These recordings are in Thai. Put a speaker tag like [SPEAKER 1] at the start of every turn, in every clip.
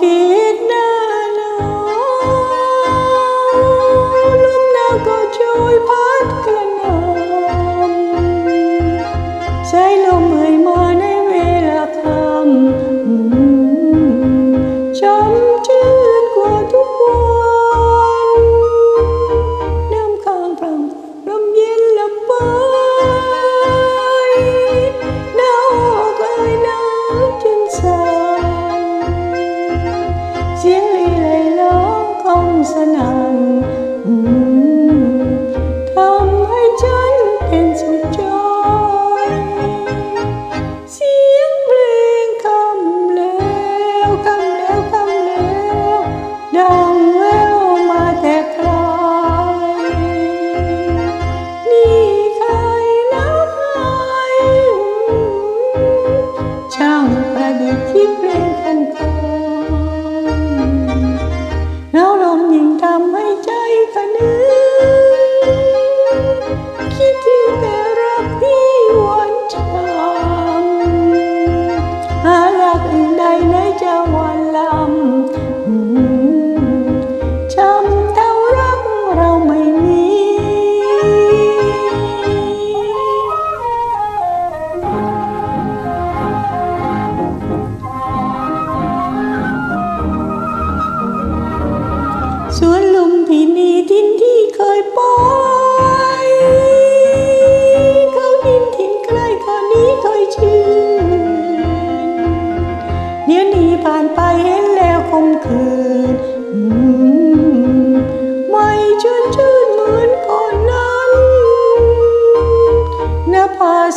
[SPEAKER 1] kidnapped. chiến ly lệ lớn không xa nào.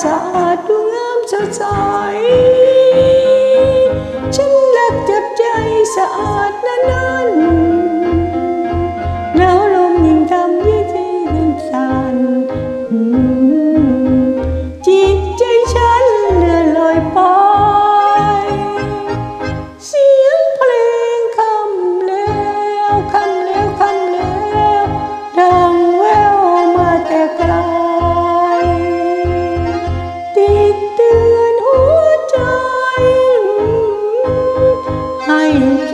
[SPEAKER 1] สะอาดดูงามสดใส ฉันรักจับใจสะอาดนานา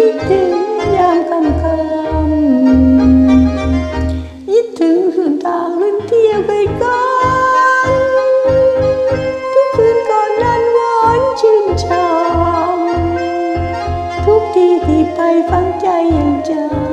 [SPEAKER 1] คิดถึงยามค่ำค่ำยิดถึงคืนตาลื่นเที่ยวไปกันทุกคืนก่อนนั้นหวานชื่นชมทุกทีที่ไปฟังใจยังจำ